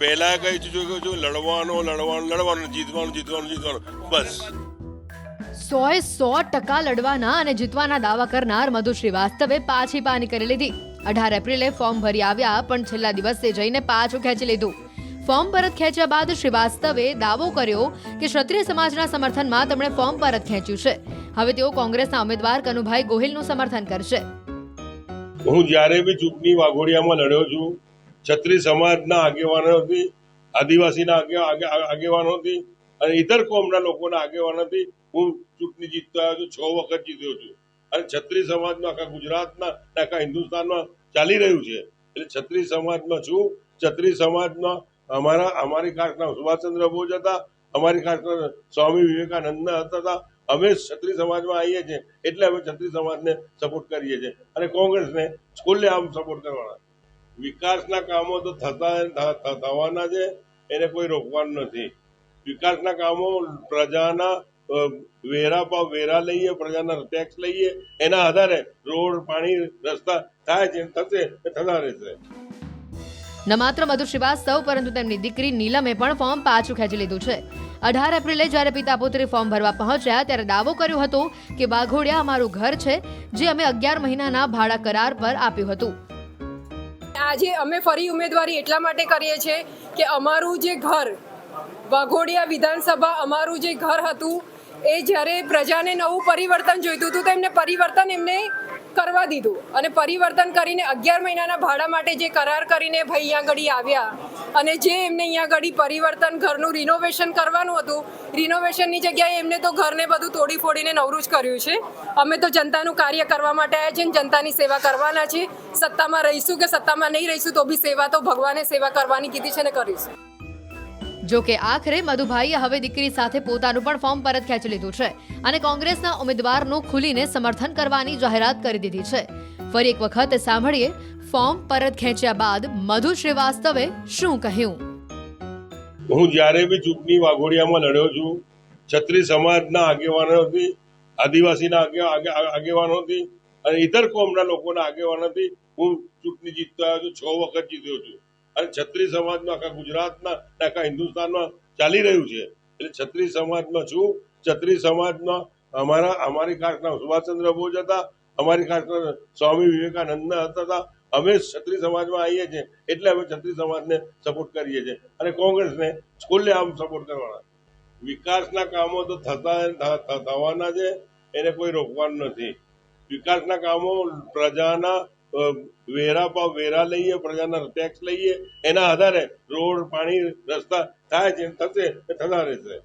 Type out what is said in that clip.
પહેલા કહું છું લડવાનો લડવાનો લડવાનું જીતવાનું જીતવાનું જીતવાનું બસ. સોએ સો ટકા લડવાના અને જીતવાના દાવા કરનાર મધુ શ્રીવાસ્તવે પાછી પાની કરી લીધી. અઢાર એપ્રિલે ફોર્મ ભરી આવ્યા પણ છેલ્લા દિવસે જઈને પાછું ખેંચી લીધું. ફોર્મ પરત ખેંચ્યા બાદ શ્રીવાસ્તવે દાવો કર્યો કે ક્ષત્રિય સમાજના સમર્થનમાં તેમણે ફોર્મ પરત ખેંચ્યું છે. હવે તેઓ કોંગ્રેસના ઉમેદવાર કનુભાઈ ગોહિલનું સમર્થન કરશે. હું જ્યારે બી ચૂંટણી વાઘોડિયામાં લડ્યો છું છત્રી સમાજના આગેવાનોથી આદિવાસીના આગે- આગે- આગેવાનોથી અને ઇતર કોમના લોકોના આગેવાનોથી હું ચૂંટણી જીતતો આવ્યો છું, છ વખત જીત્યો છું. અને છત્રી સમાજમાં આખા ગુજરાતના આખા હિન્દુસ્તાનમાં ચાલી રહ્યું છે. એટલે છત્રી સમાજમાં છું. છત્રી સમાજમાં અમારા અમારી કાસ્ટના સુભાષચંદ્ર બોઝ હતા. અમારી કાસ્ટના સ્વામી વિવેકાનંદના હતા. અમે છત્રી સમાજમાં આવીએ છીએ. એટલે અમે છત્રી સમાજને સપોર્ટ કરીએ છીએ. અને કોંગ્રેસને સ્કૂલે આમ સપોર્ટ કરવાના. વિકાસના કામો તો થતા થવાના છે, એને કોઈ રોકવાનું નથી. વિકાસના કામો પ્રજાના વેરા ભાવ વેરા લઈએ, પ્રજાના ટેક્સ લઈએ, એના આધારે રોડ, પાણી, રસ્તા થાય છે, થશે થતા રહેશે ન માત્ર મધુ શ્રીવાસ્તવ, પરંતુ તેમની દીકરી નીલમે પણ ફોર્મ પાછું ખેંચી લીધું છે. અઢાર એપ્રિલે જ્યારે પિતા પુત્રી ફોર્મ ભરવા પહોંચ્યા, ત્યારે દાવો કર્યો હતો કે વાઘોડિયા અમારું ઘર છે, જે અમે અગિયાર મહિનાના ભાડા કરાર પર આપ્યું હતું. આજે અમે ફરી ઉમેદવારી એટલા માટે કરીએ છીએ કે અમારું જે ઘર, વાઘોડિયા વિધાનસભા અમારું જે ઘર હતું, એ જ્યારે પ્રજાને નવું પરિવર્તન જોઈતું હતું તો એમને પરિવર્તન એમને કરવા દીધું અને પરિવર્તન કરીને અગિયાર મહિનાના ભાડા માટે જે કરાર કરીને ભાઈ અહીંયા ઘડી આવ્યા અને જે એમને અહીંયા ઘડી પરિવર્તન ઘરનું રિનોવેશન કરવાનું હતું રિનોવેશનની જગ્યાએ એમને તો ઘરને બધું તોડી ફોડીને નવરું જ કર્યું છે. અમે તો જનતાનું કાર્ય કરવા માટે આવ્યા છીએ જનતાની સેવા કરવાના છીએ. સત્તામાં રહીશું કે સત્તામાં નહીં રહીશું તો બી સેવા તો ભગવાને સેવા કરવાની કીધી છે ને કરીશું જો કે આખરે મધુભાઈએ હવે દીકરી સાથે પોતાનું પણ ફોર્મ પરત ખેંચી લીધું છે અને કોંગ્રેસના ઉમેદવારનું ખુલીને સમર્થન કરવાની જાહેરાત કરી દીધી છે. ફરી એક વખત સાંભળીએ, ફોર્મ પરત ખેંચ્યા બાદ મધુ શ્રીવાસ્તવે શું કહ્યું? હું જ્યારે બી ચૂંટણી વાઘોડિયામાં લડ્યો છું, છત્રી સમાજના આગેવાનોથી આદિવાસીના આગે- આગે- આગેવાનોથી અને ઇતર કોમના લોકોના આગેવાનોથી હું ચૂંટણી જીતતો આવ્યો છું, છ વખત જીત્યો છું. અને છત્રી સમાજમાં આખા ગુજરાતના અને આખા હિન્દુસ્તાનમાં ચાલી રહ્યું છે. એટલે છત્રી સમાજમાં છું. છત્રી સમાજમાં અમારા, અમારી કાસ્ટના સુભાષચંદ્ર બોઝ હતા. અમારી કાસ્ટના સ્વામી વિવેકાનંદ હતા. અમે છત્રી સમાજમાં આવીએ છીએ. એટલે અમે છત્રી સમાજને સપોર્ટ કરીએ છીએ. અને કોંગ્રેસને સ્કૂલે આમ સપોર્ટ કરવાના. વિકાસના કામો તો થતા, થવાના છે. એને કોઈ રોકવાનું નથી. વિકાસના કામો પ્રજાના વેરા પર વેરા લઈએ, પ્રજાના ટેક્સ લઈએ, એના આધારે રોડ, પાણી, રસ્તા થાય છે, થશે થતા રહેશે